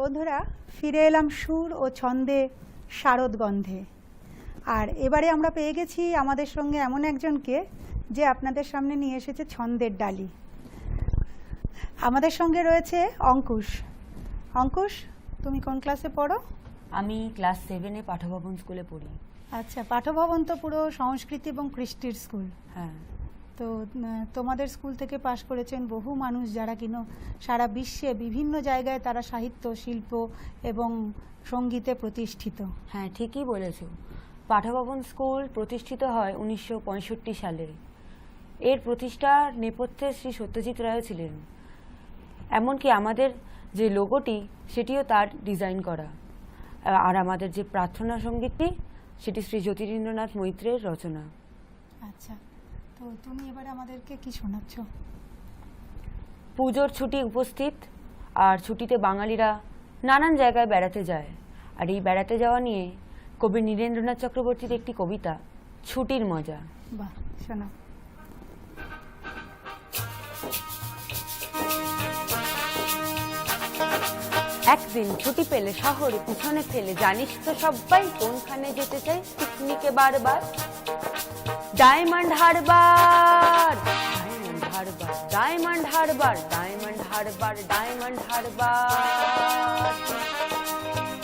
বন্ধুরা ফিরে এলাম সুর ও ছন্দে শারদ গন্ধে। আর এবারে আমরা পেয়ে গেছি আমাদের সঙ্গে এমন একজনকে যে আপনাদের সামনে নিয়ে এসেছে ছন্দের ডালি। আমাদের সঙ্গে রয়েছে অঙ্কুশ। অঙ্কুশ তুমি কোন ক্লাসে পড়ো? আমি ক্লাস সেভেনে পাঠভবন স্কুলে পড়ি। আচ্ছা পাঠভবন তো পুরো সংস্কৃতি এবং কৃষ্টির স্কুল। হ্যাঁ। তো তোমাদের স্কুল থেকে পাশ করেছেন বহু মানুষ যারা কিনো সারা বিশ্বে বিভিন্ন জায়গায় তারা সাহিত্য শিল্প এবং সঙ্গীতে প্রতিষ্ঠিত। হ্যাঁ ঠিকই বলেছ। পাঠভবন স্কুল প্রতিষ্ঠিত হয় উনিশশো পঁয়ষট্টি সালে এর প্রতিষ্ঠার নেপথ্যে শ্রী সত্যজিৎ রায়ও ছিলেন। এমনকি আমাদের যে লোগোটি সেটিও তার ডিজাইন করা। আর আমাদের যে প্রার্থনা সঙ্গীতটি সেটি শ্রী জ্যোতিরিন্দ্রনাথ মৈত্রের রচনা। আচ্ছা। তো তুমি এবারে আমাদেরকে কি শোনাচ্ছ? পুজোর ছুটি উপস্থিত আর ছুটিতে বাঙালিরা নানান জায়গায় বেড়াতে যায়। আর এই বেড়াতে যাওয়া নিয়ে কবি নীরেন্দ্রনাথ চক্রবর্তীর একটি কবিতা ছুটির মজা বাহ একদিন ছুটি পেলে শহরে পিছনে ফেলে জানিস তো সবাই কোনখানে যেতে চাই? পিকনিকে বারবার। ডায়মন্ড হারবার ডায়মন্ড হারবার ডায়মন্ড হারবার ডায়মন্ড হারবার ডায়মন্ড হারবার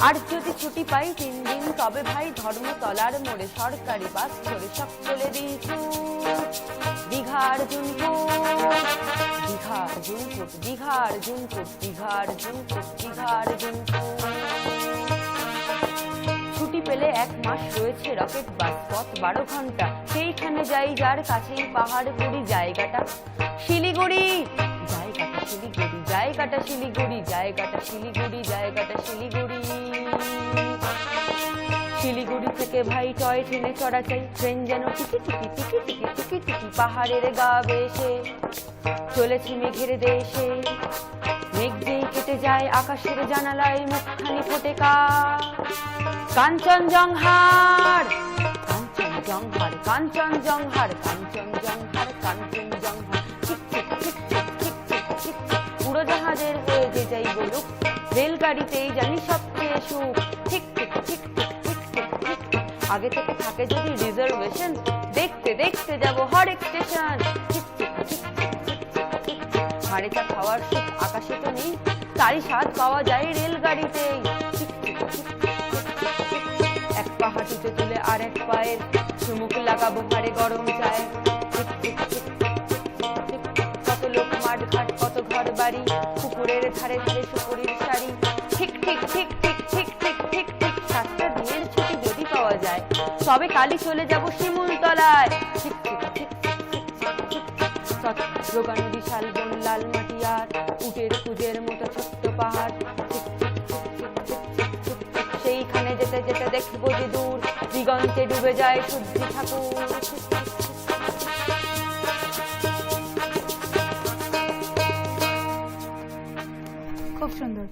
আর যদি ছুটি পাই তিন দিন, তবে ভাই ধর্মতলার মোড়ে সরকারি বাস করে ধরে সকলে দিয়েছু। দীঘার জুনপুর দীঘার জুনপুর দীঘার জুনপুর দীঘার জুনপুর দীঘার জুনপুর। পেলে এক মাস রয়েছে রকেট বাস, পথ বারো ঘণ্টা। সেইখানে যাই, যার কাছেই পাহাড় পুরি জায়গাটা শিলিগুড়ি। জায়গাটা শিলিগুড়ি জায়গাটা শিলিগুড়ি জায়গাটা শিলিগুড়ি জায়গাটা শিলিগুড়ি। শিলিগুড়ি থেকে ভাই টয় ট্রেনে চড়া চাই ট্রেন যেন টিকি টিকি টিকি টিকি টিকি টিকি পাহাড়ের গা বেশে চলেছি মেঘের দেশে। মেঘ কেটে যায় আকাশের জানালায় মুখখানি ফোটে কাঞ্চন জংহার কাঞ্চন জংহার কাঞ্চন জংহার কাঞ্চন জংহার কাঞ্চন জংহার উড়োজাহাজের হয়ে যে যাই বলুক রেলগাড়িতেই জানি সবচেয়ে সুখ ঠিক ঠিক ঠিক ঠিক ঠিক আগে থেকে থাকে যদি রিজার্ভেশন দেখতে দেখতে যাব হরেক স্টেশন ঠিক ঠিক ঠিক চা খাওয়ার সুখ আকাশে তো নেই তারই স্বাদ পাওয়া যায় ঠিক। এক পা হাঁটুতে তুলে আর এক পায়ের চুমুক লাগাবো হাড়ে গরম চায়। কত লোক মাঠ ঘাট কত ঘর বাড়ি পুকুরের ধারে ধারে সুপুরির শাড়ি ঠিক ঠিক ঠিক ঠিক ঠিক ঠিক ঠিক ঠিক, সাতটা দিনের ছুটি যদি পাওয়া যায়, তবে কালই চলে যাব শিমুলতলায় ঠিক রোগান বিশাল বন, লাল মাটি আর উটের কুজের মতো ছোট্ট পাহাড়। সেইখানে যেতে যেতে দেখব যে দূর দিগন্তে ডুবে যায় সূর্যি ঠাকুর। খুব সুন্দর।